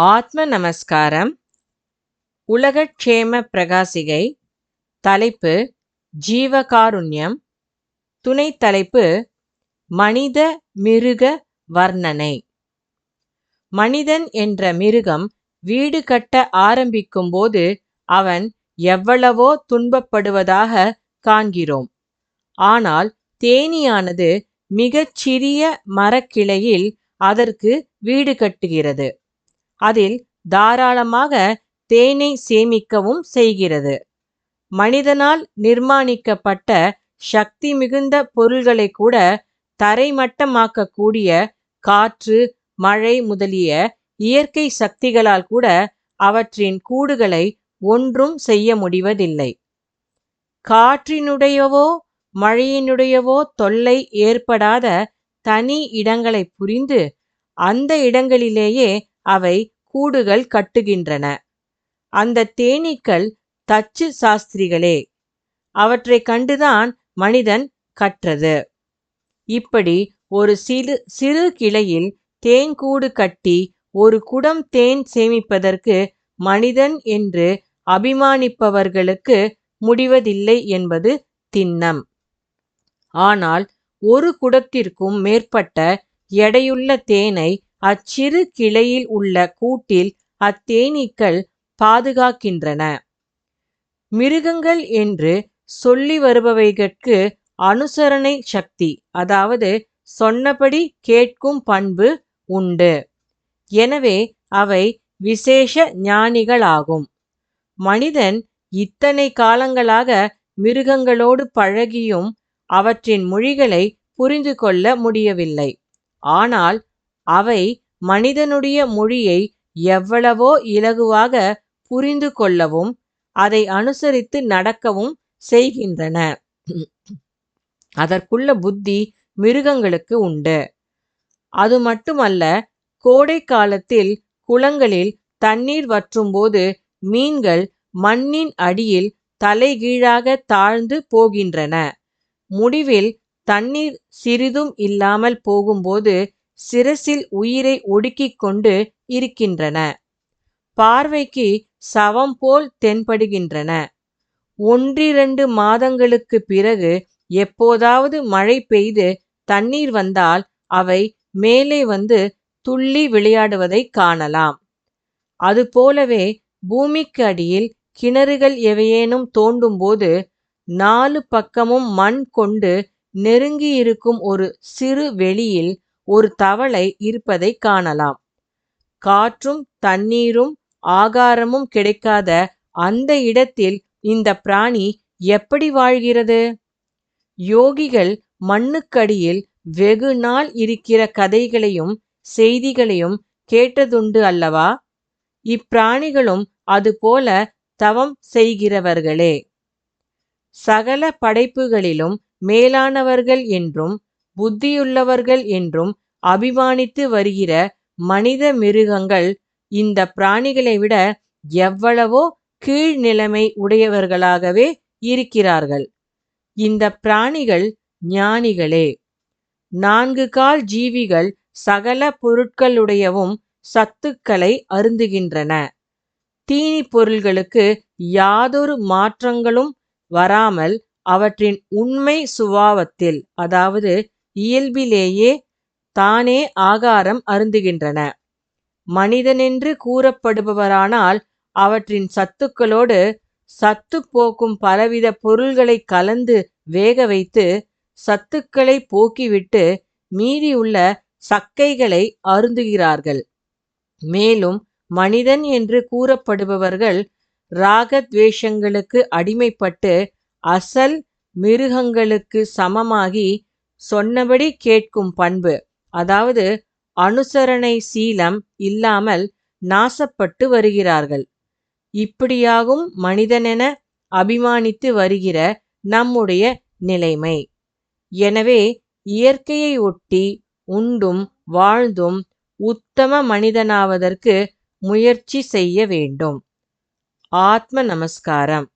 ஆத்ம நமஸ்காரம் உலகக்ஷேம பிரகாசிகை தலைப்பு ஜீவகாருண்யம் துணைத் தலைப்பு மனித மிருக வர்ணனை. மனிதன் என்ற மிருகம் வீடு கட்ட ஆரம்பிக்கும்போது அவன் எவ்வளவோ துன்பப்படுவதாக காண்கிறோம். ஆனால் தேனீயானது மிகச் சிறிய மரக்கிளையில் அதற்கு வீடு கட்டுகிறது. அதில் தாராளமாக தேனை சேமிக்கவும் செய்கிறது. மனிதனால் நிர்மாணிக்கப்பட்ட சக்தி மிகுந்த பொருள்களை கூட தரைமட்டமாக்கக்கூடிய காற்று மழை முதலிய இயற்கை சக்திகளால் கூட அவற்றின் கூடுகளை ஒன்றும் செய்ய முடிவதில்லை. காற்றினுடையவோ மழையினுடையவோ தொல்லை ஏற்படாத தனி இடங்களை புரிந்து அந்த இடங்களிலேயே அவை கூடுகள் கட்டுகின்றன. அந்த தேனீக்கள் தச்சு சாஸ்திரிகளே அவற்றை கண்டுதான் மனிதன் கற்றது. இப்படி ஒரு சிறு சிறு கிளையில் தேன்கூடு கட்டி ஒரு குடம் தேன் சேமிப்பதற்கு மனிதன் என்று அபிமானிப்பவர்களுக்கு முடிவதில்லை என்பது திண்ணம். ஆனால் ஒரு குடத்திற்கும் மேற்பட்ட எடையுள்ள தேனை அச்சிறு கிளையில் உள்ள கூட்டில் அத்தேனீக்கள் பாதுகாக்கின்றன. மிருகங்கள் என்று சொல்லி வருபவைகட்கு அனுசரணை சக்தி அதாவது சொன்னபடி கேட்கும் பண்பு உண்டு. எனவே அவை விசேஷ ஞானிகளாகும். மனிதன் இத்தனை காலங்களாக மிருகங்களோடு பழகியும் அவற்றின் மொழிகளை புரிந்து கொள்ள முடியவில்லை. ஆனால் அவை மனிதனுடைய மொழியை எவ்வளவோ இலகுவாக புரிந்து கொள்ளவும் அதை அனுசரித்து நடக்கவும் செய்கின்றன. அதற்குள்ள புத்தி மிருகங்களுக்கு உண்டு. அது மட்டுமல்ல கோடை காலத்தில் குளங்களில் தண்ணீர் வற்றும்போது மீன்கள் மண்ணின் அடியில் தலைகீழாக தாழ்ந்து போகின்றன. முடிவில் தண்ணீர் சிறிதும் இல்லாமல் போகும்போது சிரசில் உயிரை ஒடுக்கிக் கொண்டு இருக்கின்றன. பார்வைக்கு சவம் போல் தென்படுகின்றன. ஒன்றிரண்டு மாதங்களுக்கு பிறகு எப்போதாவது மழை பெய்து தண்ணீர் வந்தால் அவை மேலே வந்து துள்ளி விளையாடுவதை காணலாம். அதுபோலவே பூமிக்கு அடியில் கிணறுகள் எவையேனும் தோண்டும்போது நாலு பக்கமும் மண் கொண்டு நெருங்கியிருக்கும் ஒரு சிறு வெளியில் ஒரு தவளை இருப்பதை காணலாம். காற்றும் தண்ணீரும் ஆகாரமும் கிடைக்காத அந்த இடத்தில் இந்த பிராணி எப்படி வாழ்கிறது? யோகிகள் மண்ணுக்கடியில் வெகு நாள் இருக்கிற கதைகளையும் செய்திகளையும் கேட்டதுண்டு அல்லவா? இப்பிராணிகளும் அதுபோல தவம் செய்கிறவர்களே. சகல படைப்புகளிலும் மேலானவர்கள் என்றும் புத்தியுள்ளவர்கள் என்றும் அபிமானித்து வருகிற மனித மிருகங்கள் இந்த பிராணிகளை விட எவ்வளவோ கீழ்நிலைமை உடையவர்களாகவே இருக்கிறார்கள். இந்த பிராணிகள் ஞானிகளே. நான்கு கால் ஜீவிகள் சகல பொருட்களுடையவும் சத்துக்களை அருந்துகின்றன. தீனி பொருள்களுக்கு யாதொரு மாற்றங்களும் வராமல் அவற்றின் உண்மை சுபாவத்தில் அதாவது இயல்பிலேயே தானே ஆகாரம் அருந்துகின்றன. மனிதனென்று கூறப்படுபவரானால் அவற்றின் சத்துக்களோடு சத்து போக்கும் பலவித பொருள்களை கலந்து வேக வைத்து சத்துக்களை போக்கிவிட்டு மீதியுள்ள சக்கைகளை அருந்துகிறார்கள். மேலும் மனிதன் என்று கூறப்படுபவர்கள் ராகத்வேஷங்களுக்கு அடிமைப்பட்டு அசல் மிருகங்களுக்கு சமமாகி சொன்னபடி கேட்கும் பண்பு. அதாவது அனுசரணை சீலம் இல்லாமல் நாசப்பட்டு வருகிறார்கள். இப்படியாகும் மனிதனென அபிமானித்து வருகிற நம்முடைய நிலைமை. எனவே இயற்கையை ஒட்டி உண்டும் வாழ்ந்தும் உத்தம மனிதனாவதற்கு முயற்சி செய்ய வேண்டும். ஆத்ம நமஸ்காரம்.